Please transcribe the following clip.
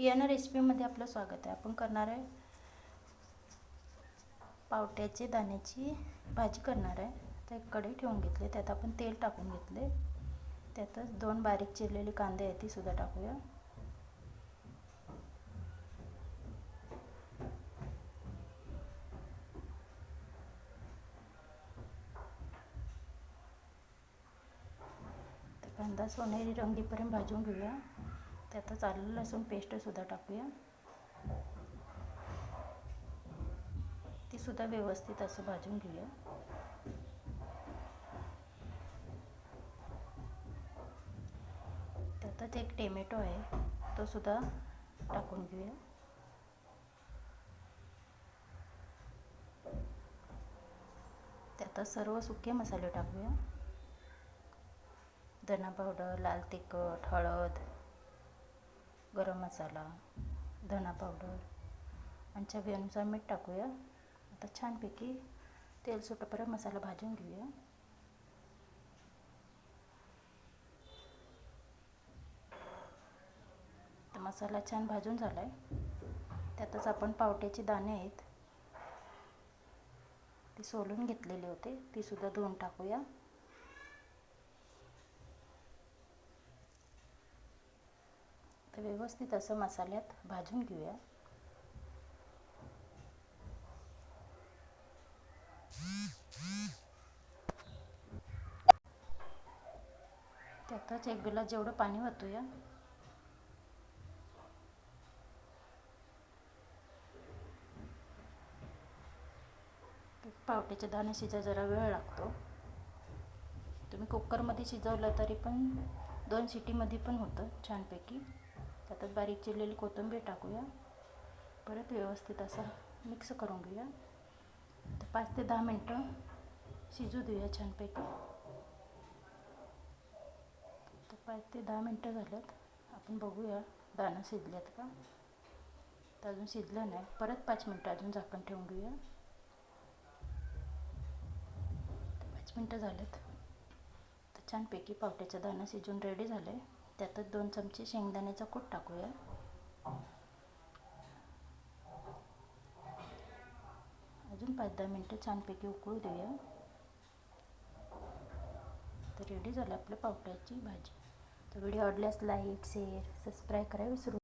Piano रेसिपीमध्ये आपलं स्वागत आहे. आपण करणार आहे पावट्याचे दाण्याची भाजी करणार आहे. तर एक कढई ठेवून घेतली त्यात आपण तेल टाकून घेतले त्यातच दोन बारीक चिरलेली कांदे आहेत ती सुद्धा टाकूया. कांदा सोनेरी रंगीपर्यंत भाजून घेऊया. त्यातच आलं लसूण पेस्टसुद्धा टाकूया. तीसुद्धा व्यवस्थित असं भाजून घेऊया. त्यातच एक टेमॅटो आहे तो सुद्धा टाकून घेऊया. त्यातच सर्व सुके मसाले टाकूया. धना पावडर लाल तिखट हळद गरम मसाला धना पावडर आणि चवीनुसार मीठ टाकूया. आता छानपैकी तेल सुटेपर्यंत मसाला भाजून घेऊया. तर मसाला छान भाजून झाला आहे त्यातच आपण पावट्याचे दाणे आहेत ते सोलून घेतलेले होते. ती सुद्धा धुवून टाकूया. व्यवस्थित असं मसाल्यात भाजून घेऊया. त्यातच एक गिलास जेवढं पाणी ओतूया. पावट्याचे दाणे शिजा जरा वेळ लागतो. तुम्ही कुकरमध्ये शिजवलं तरी पण दोन शिटीमध्ये पण होतं छानपैकी. त्यातच बारीक चिरलेली कोथिंबीर टाकूया. परत व्यवस्थित असा मिक्स करून घेऊया. तर पाच ते दहा मिनटं शिजू देऊया छानपैकी. तर पाच ते दहा मिनटं झाल्यात. आपण बघूया दाणं शिजल्यात का? तर अजून शिजलं नाही. परत पाच मिनटं अजून झाकण ठेवून घेऊया. पाच मिनटं झालेत. तर छानपैकी पावट्याचं दाणं शिजून रेडी झालं. आहे त्यातच दोन चमचे शेंगदाण्याचा कूट टाकूया. अजून पाच दहा मिनटं छानपैकी उकळू देऊया. तर रेडी झालं आपलं पावट्याची भाजी. तर व्हिडिओ आवडल्यास लाईक शेअर सबस्क्राईब करायला विसरू